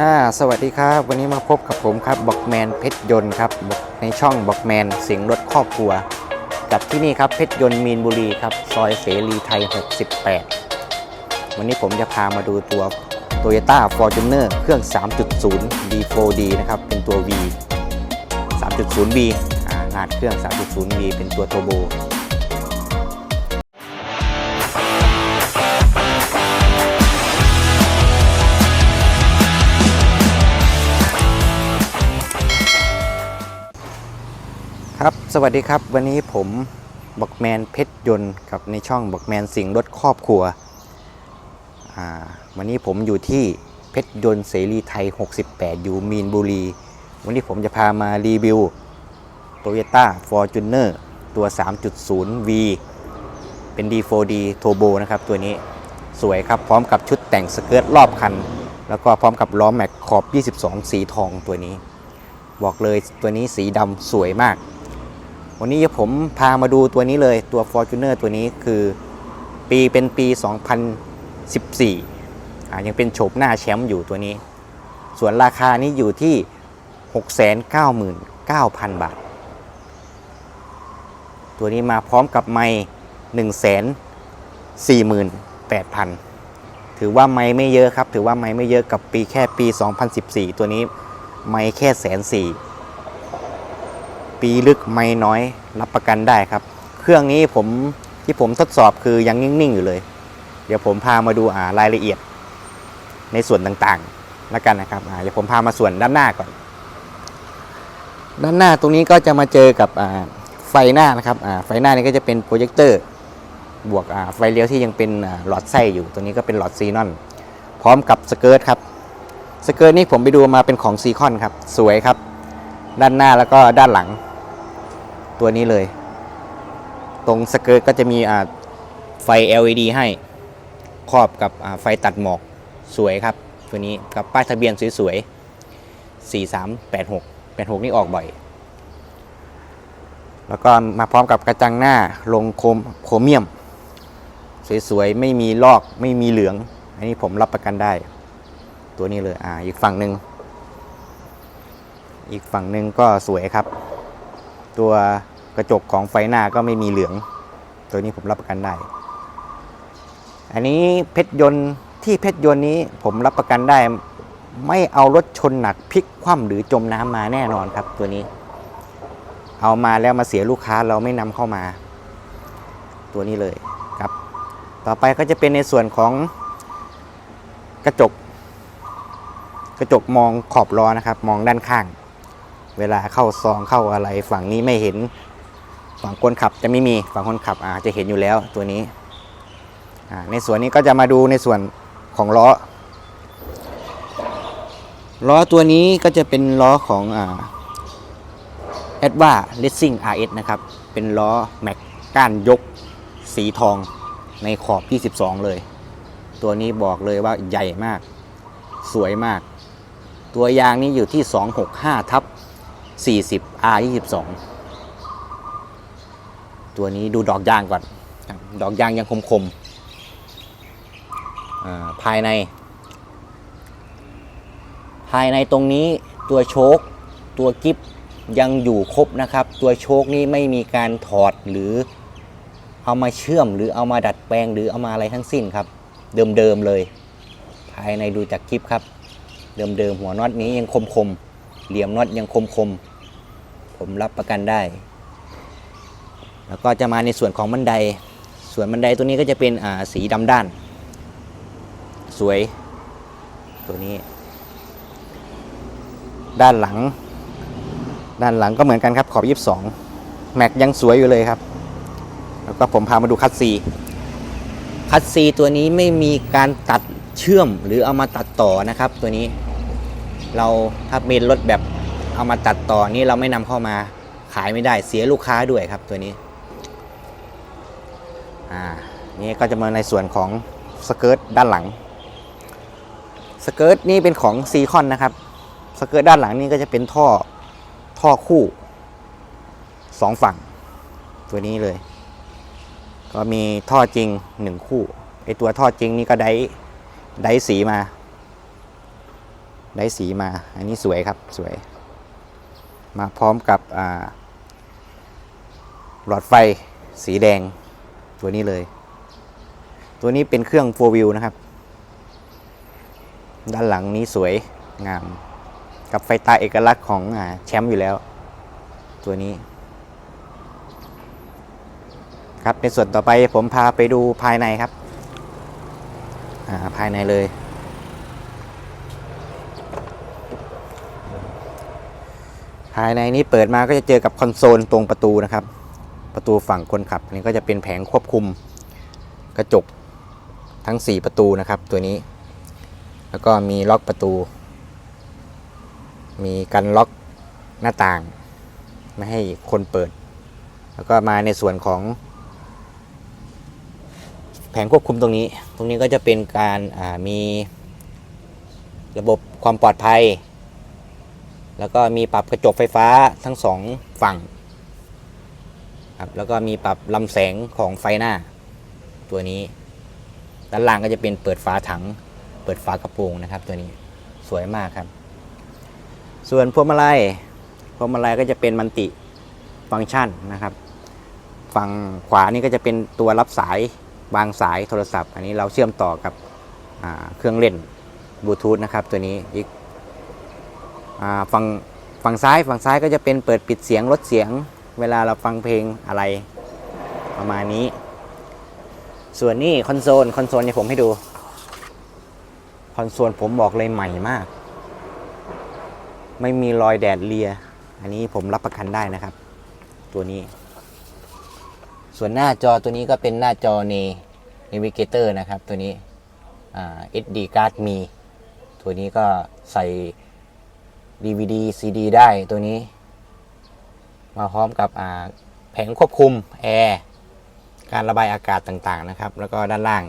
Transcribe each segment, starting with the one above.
อ่าสวัสดีครับ วันนี้มาพบกับผมครับบอกแมนเพชรยนต์ครับในช่องบอกแมนเสียงรถครอบครัว กับที่นี่ครับเพชรยนต์มีนบุรีครับซอยเสรีไทย 68 วันนี้ผมจะพามาดูตัว Toyota Fortuner เครื่อง 3.0 D4D นะครับ เป็นตัว V 3.0V อ่าหน้าเครื่อง 3.0V เป็นตัวโทโบ สวัสดีครับ วันนี้ผมบอกแมนเพชรยนต์กับในช่องบอกแมนสิงรถครอบครัว วันนี้ผมอยู่ที่เพชรยนต์เสรีไทย 68 อยู่มีนบุรี วันนี้ผมจะพามารีวิว Toyota Fortuner ตัว 3.0V เป็น D4D Turbo นะครับ ตัวนี้สวยครับ พร้อมกับชุดแต่งสเกิร์ตรอบคัน แล้วก็พร้อมกับล้อแม็กขอบ 22 สีทองตัวนี้ บอกเลยตัวนี้สีดำสวยมาก วันนี้ผมพามาดูตัวนี้เลยตัว Fortuner ตัวนี้คือปีเป็นปี 2014อ่ายังเป็นโฉบหน้าแชมป์อยู่ตัวนี้ ส่วนราคานี้อยู่ที่ 699,000 บาท ตัวนี้มาพร้อมกับไม้148,000 ถือว่าไม่ไม่เยอะครับ ถือว่าไม่ไม่เยอะกับปีแค่ปี 2014 ตัวนี้ไม่แค่แสนสี่ ปีลึกไม่น้อยรับประกันได้ครับ เครื่องนี้ผมที่ผมทดสอบคือยังนิ่งๆอยู่เลย เดี๋ยวผมพามาดูอ่ารายละเอียด ในส่วนต่างๆแล้วกันนะครับอ่าเดี๋ยวผมพามาส่วนด้านหน้าก่อน ด้านหน้าตรงนี้ก็จะมาเจอกับอ่าไฟหน้านะครับอ่าไฟหน้านี่ก็จะเป็นโปรเจคเตอร์บวกอ่าไฟเลี้ยวที่ยังเป็นอ่าหลอดไส้อยู่ ตัวนี้ก็เป็นหลอดซีนอนพร้อมกับสเกิร์ตครับสเกิร์ตนี่ผมไปดูมาเป็นของซีคอนครับ สวยครับ ด้านหน้าแล้วก็ด้านหลัง ตัวนี้เลย ตรงสเกิร์ตก็จะมีไฟ LED ให้ครอบกับไฟตัดหมอกสวยครับ ตัวนี้กับป้ายทะเบียนสวยๆ 4386 86 นี่ออกบ่อย แล้วก็มาพร้อมกับกระจังหน้าลงโคมโครเมียม สวยๆ ไม่มีลอกไม่มีเหลือง อันนี้ผมรับประกันได้ ตัวนี้เลยอ่าอีกฝั่งหนึ่งอีกฝั่งหนึ่งก็สวยครับ ตัว กระจกของไฟหน้าก็ไม่มีเหลือง ตัวนี้ผมรับประกันได้ อันนี้เพชรยนต์ที่เพชรยนต์นี้ผมรับประกันได้ ไม่เอารถชนหนักพลิกคว่ำหรือจมน้ำมาแน่นอนครับตัวนี้ เอามาแล้วมาเสียลูกค้าเราไม่นำเข้ามา ตัวนี้เลยครับ ต่อไปก็จะเป็นในส่วนของกระจก กระจกมองขอบล้อนะครับ มองด้านข้าง เวลาเข้าซองเข้าอะไรฝั่งนี้ไม่เห็น ฝั่งคนขับจะไม่มีฝั่งคนขับอาจจะเห็นอยู่แล้วตัวนี้ ในส่วนนี้ก็จะมาดูในส่วนของล้อ ล้อตัวนี้ก็จะเป็นล้อของอ่า a d v a Racing RS นะครับ เป็นล้อแม็กก้านยกสีทองในขอบ22เลย ตัวนี้บอกเลยว่าใหญ่มาก สวยมาก ตัวยางนี้อยู่ที่ 265 ทับ40 R 22 ตัวนี้ดูดอกยางก่อนดอกยางยังคมๆอ่าภายใน ภายในตรงนี้ตัวโชคตัวกิฟยังอยู่ครบนะครับ ตัวโชคนี้ไม่มีการถอดหรือเอามาเชื่อมหรือเอามาดัดแปลงหรือเอามาอะไรทั้งสิ้นครับ เดิมๆเลย ภายในดูจากคลิปครับ เดิมๆหัวน็อตนี้ยังคมๆเหลี่ยมน็อตยังคมๆผมรับประกันได้ แล้วก็จะมาในส่วนของบันได ส่วนบันไดตัวนี้ก็จะเป็นสีดำด้าน สวย ตัวนี้ ด้านหลัง ด้านหลังก็เหมือนกันครับขอบ 22 แม็กยังสวยอยู่เลยครับ แล้วก็ผมพามาดูคัตซีคัตซีตัวนี้ไม่มีการตัดเชื่อมหรือเอามาตัดต่อนะครับ ตัวนี้ เราถ้าเป็นรถแบบเอามาตัดต่อนี่เราไม่นำเข้ามาขายไม่ได้เสียลูกค้าด้วยครับตัวนี้ อ่านี่ก็จะมาในส่วนของสเกิร์ตด้านหลังสเกิร์ตนี่เป็นของซีคอนนะครับสเกิร์ตด้านหลังนี่ก็จะเป็นท่อท่อคู่สองฝั่ง ตัวนี้เลย ก็มีท่อจริงหนึ่งคู่ไอตัวท่อจริงนี่ก็ได้ได้สีมา ได้สีมา อันนี้สวยครับสวย มาพร้อมกับหลอดไฟสีแดง ตัวนี้เลย ตัวนี้เป็นเครื่อง 4 wheel นะครับ ด้านหลังนี้สวยงาม กับไฟตาเอกลักษณ์ของอแชมป์อยู่แล้ว ตัวนี้ ครับในส่วนต่อไปผมพาไปดูภายในครับอ่าภายในเลย ภายในนี้เปิดมาก็จะเจอกับคอนโซลตรงประตูนะครับ ประตูฝั่งคนขับนี่ก็จะเป็นแผงควบคุมกระจกทั้ง 4 ประตูนะครับตัวนี้ แล้วก็มีล็อกประตู มีกันล็อกหน้าต่าง ไม่ให้คนเปิด แล้วก็มาในส่วนของ แผงควบคุมตรงนี้ ตรงนี้ก็จะเป็นการามีระบบความปลอดภัย แล้วก็มีปรับกระจกไฟฟ้าทั้งสองฝั่ง ครับแล้วก็มีปรับลำแสงของไฟหน้า ตัวนี้ ด้านล่างก็จะเป็นเปิดฝาถัง เปิดฝากระโปรงนะครับ ตัวนี้สวยมากครับ ส่วนพวงมาลัยพวงมาลัยก็จะเป็นมันติฟังก์ชันนะครับ ฝั่งขวานี่ก็จะเป็นตัวรับสายบางสายโทรศัพท์ อันนี้เราเชื่อมต่อกับเครื่องเล่นบลูทูธนะครับ ตัวนี้อีกฝั่งฝั่งซ้ายฝั่งซ้ายก็จะเป็นเปิดปิดเสียงลดเสียง เวลาเราฟังเพลงอะไรประมาณนี้ ส่วนนี้คอนโซลคอนโซลเนี่ยผมให้ดู คอนโซลผมบอกเลยใหม่มาก ไม่มีรอยแดดเลีย อันนี้ผมรับประกันได้นะครับ ตัวนี้ ส่วนหน้าจอตัวนี้ก็เป็นหน้าจอ n Navigator นะครับ ตัวนี้อ่า SD card มี ตัวนี้ก็ใส่ DVD CD ได้ตัวนี้ มาพร้อมกับแผงควบคุมแอร์การระบายอากาศต่างๆนะครับ แล้วก็ด้านล่าง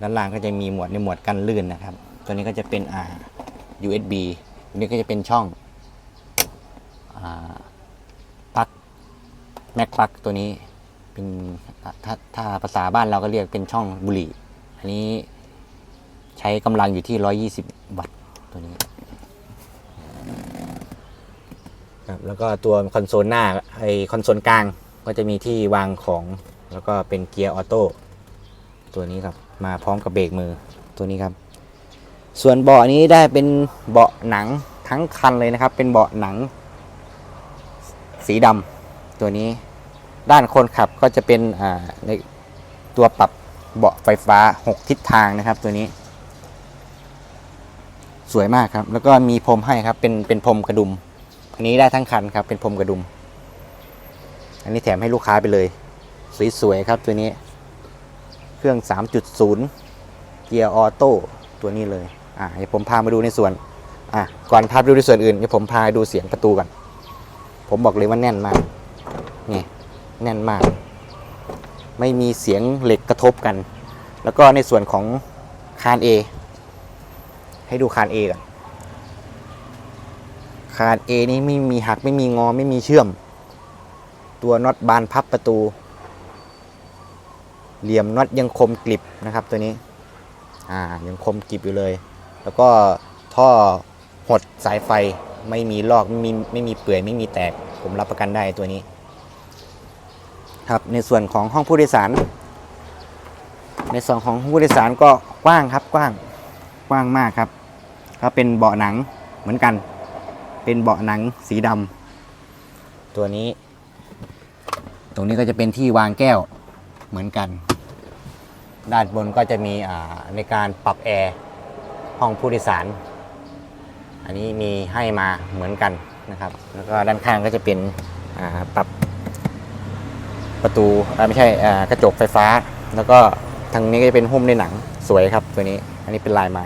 ด้านล่างก็จะมีหมวดในหมวดกันลื่นนะครับ ตัวนี้ก็จะเป็นอ่า USB ตัวนี้ก็จะเป็นช่องอ่าปลั๊กแม็กปลั๊กตัวนี้เป็นถ้าถ้าภาษาบ้านเราก็เรียกเป็นช่องบุหรี่ อันนี้ใช้กำลังอยู่ที่ 120 วัตต์ตัวนี้ ครับแล้วก็ตัวคอนโซลหน้าไอคอนโซลกลางก็จะมีที่วางของ แล้วก็เป็นเกียร์ออโต้ตัวนี้ครับมาพร้อมกับเบรกมือตัวนี้ครับ ส่วนเบาะนี้ได้เป็นเบาะหนังทั้งคันเลยนะครับ เป็นเบาะหนัง สีดำตัวนี้ด้านคนขับก็จะเป็นอ่าในตัวปรับเบาะไฟฟ้า 6 ทิศทางนะครับตัวนี้ สวยมากครับ แล้วก็มีพรมให้ครับเป็นเป็นพรมกระดุม อันนี้ได้ทั้งคันครับ เป็นพรมกระดุม อันนี้แถมให้ลูกค้าไปเลย สวยๆครับตัวนี้ เครื่อง 3.0 เกียร์ออโต้ตัวนี้เลย อะเดี๋ยวผมพามาดูในส่วน อะ ก่อนพาไปดูในส่วนอื่นเดี๋ยวผมพาดูเสียงประตูก่อน ผมบอกเลยว่าแน่นมาก นี่ แน่นมาก ไม่มีเสียงเหล็กกระทบกัน แล้วก็ในส่วนของคาน A ให้ดูคาน A ก่อน คาน A นี่ไม่มีหักไม่มีงอไม่มีเชื่อม ตัวน็อตบานพับประตู เหลี่ยมน็อตยังคมกริบนะครับตัวนี้อ่ายังคมกริบอยู่เลย แล้วก็ท่อหดสายไฟไม่มีลอกไม่มีไม่มีเปื่อยไม่มีแตก ผมรับประกันได้ตัวนี้ ครับในส่วนของห้องผู้โดยสาร ในส่วนของห้องผู้โดยสารก็กว้างครับกว้างกว้างมากครับ ก็เป็นเบาะหนังเหมือนกัน เป็นเบาะหนังสีดำตัวนี้ ตรงนี้ก็จะเป็นที่วางแก้วเหมือนกัน ด้านบนก็จะมีอ่าในการปรับแอร์ห้องผู้โดยสาร อันนี้มีให้มาเหมือนกันนะครับ แล้วก็ด้านข้างก็จะเป็นอ่าปรับประตูไม่ใช่อ่ากระจกไฟฟ้า แล้วก็ทางนี้ก็จะเป็นหุ้มในหนังสวยครับตัวนี้ อันนี้เป็นลายไม้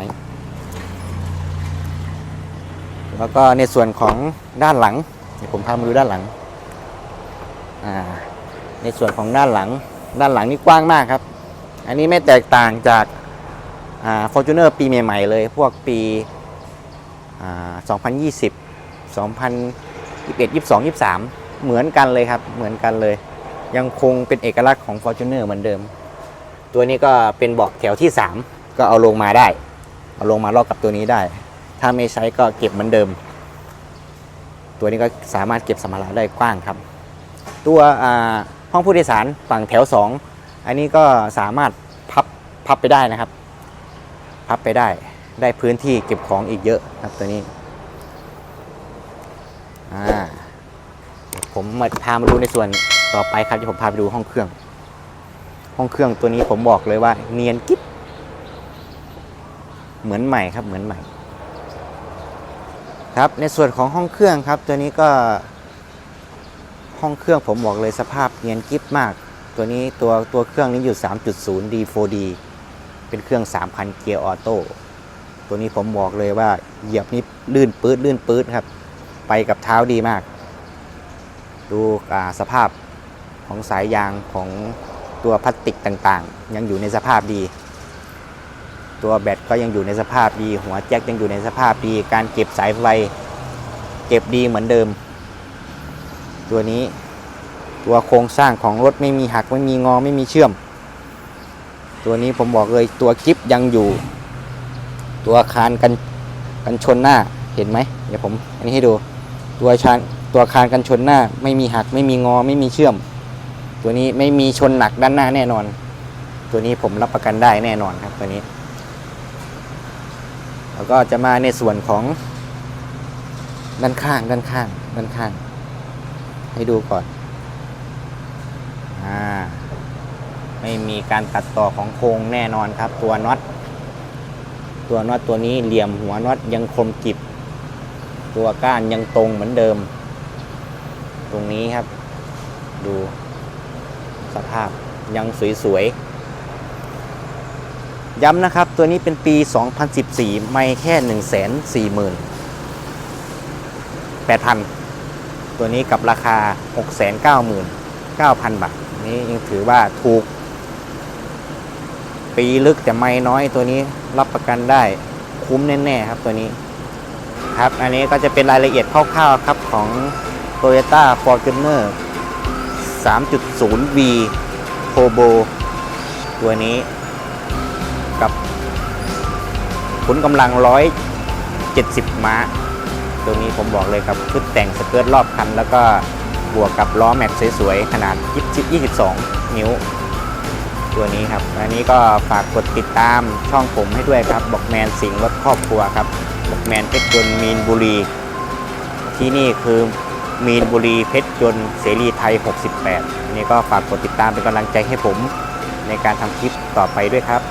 แล้วก็ในส่วนของด้านหลังผมพามาดูด้านหลัง ในส่วนของด้านหลัง ด้านหลังนี่กว้างมากครับ อันนี้ไม่แตกต่างจากอ่า Fortuner ปีใหม่ๆเลย พวกปี 2020 2021 22 23 เหมือนกันเลยครับ เหมือนกันเลย ยังคงเป็นเอกลักษณ์ของ Fortuner เหมือนเดิม ตัวนี้ก็เป็นเบาะแถวที่ 3 ก็เอาลงมาได้ เอาลงมาลอกกับตัวนี้ได้ ถ้าไม่ใช้ก็เก็บเหมือนเดิม ตัวนี้ก็สามารถเก็บสัมภาระได้กว้างครับ ตัวห้องผู้โดยสารฝั่งแถว 2 อันนี้ก็สามารถพับพับไปได้นะครับ พับไปได้ได้พื้นที่เก็บของอีกเยอะครับตัวนี้ผมมาพามาดูในส่วนต่อไปครับเดี๋ยวผมพาไปดูห้องเครื่อง ห้องเครื่องตัวนี้ผมบอกเลยว่า เนียนกิ๊บเหมือนใหม่ครับเหมือนใหม่ ครับในส่วนของห้องเครื่องครับตัวนี้ก็ห้องเครื่องผมบอกเลยสภาพเนียนกิ๊บมาก ตัวนี้ตัวตัวเครื่องนี้อยู่ 3.0 D4D เป็นเครื่อง 3,000 เกียร์ออโต้ตัวนี้ผมบอกเลยว่าเหยียบนี่ลื่นปื๊ดลื่นปื๊ดครับ ไปกับเท้าดีมาก ดูอ่าสภาพของสายยางของตัวพลาสติกต่างๆ ยังอยู่ในสภาพดี ตัวแบตก็ยังอยู่ในสภาพดี หัวแจ็คยังอยู่ในสภาพดี การเก็บสายไฟเก็บดีเหมือนเดิม ตัวนี้ตัวโครงสร้างของรถไม่มีหักไม่มีงอไม่มีเชื่อม ตัวนี้ผมบอกเลยตัวกิฟยังอยู่ ตัวคานกันกันชนหน้าเห็นไหมเดี๋ยวผมอันนี้ให้ดูตัวชานตัวคานกันชนหน้า ไม่มีหักไม่มีงอไม่มีเชื่อม ตัวนี้ไม่มีชนหนักด้านหน้าแน่นอน ตัวนี้ผมรับประกันได้แน่นอนครับตัวนี้ แล้วก็จะมาในส่วนของด้านข้างด้านข้างด้านข้าง ให้ดูก่อนอ่าไม่มีการตัดต่อของโครงแน่นอนครับ ตัวน็อตตัวน็อตตัวนี้เหลี่ยมหัวน็อตยังคมกิบ ตัวก้านยังตรงเหมือนเดิม ตรงนี้ครับ ดูสภาพยังสวยๆ ย้ำนะครับ ตัวนี้เป็นปี 2014 ไม่แค่ 1 4 0 0 0 0 8,000 ตัวนี้กับราคา 699,000 บาท นี่ยังถือว่าถูก ปีลึกแต่ไม่น้อยตัวนี้รับประกันได้คุ้มแน่ ๆ ครับตัวนี้ ครับ อันนี้ก็จะเป็นรายละเอียดคร่าวๆครับของ Toyota Fortuner 3.0V Turbo ตัวนี้ ขุนกำลัง 170 ม้า ตัวนี้ผมบอกเลยครับชุดแต่งสเกิร์ตรอบคัน แล้วก็บวกกับล้อแม็กสวยๆ ขนาด 22 นิ้ว ตัวนี้ครับ อันนี้ก็ฝากกดติดตามช่องผมให้ด้วยครับ บอกแมนสิงห์รถครอบครัวครับบอกแมนเพชรยนต์มีนบุรี ที่นี่คือมีนบุรีเพชรยนต์เสรีไทย 68นนี้ก็ฝากกดติดตามเป็นกำลังใจให้ผมในการทำคลิปต่อไปด้วยครับ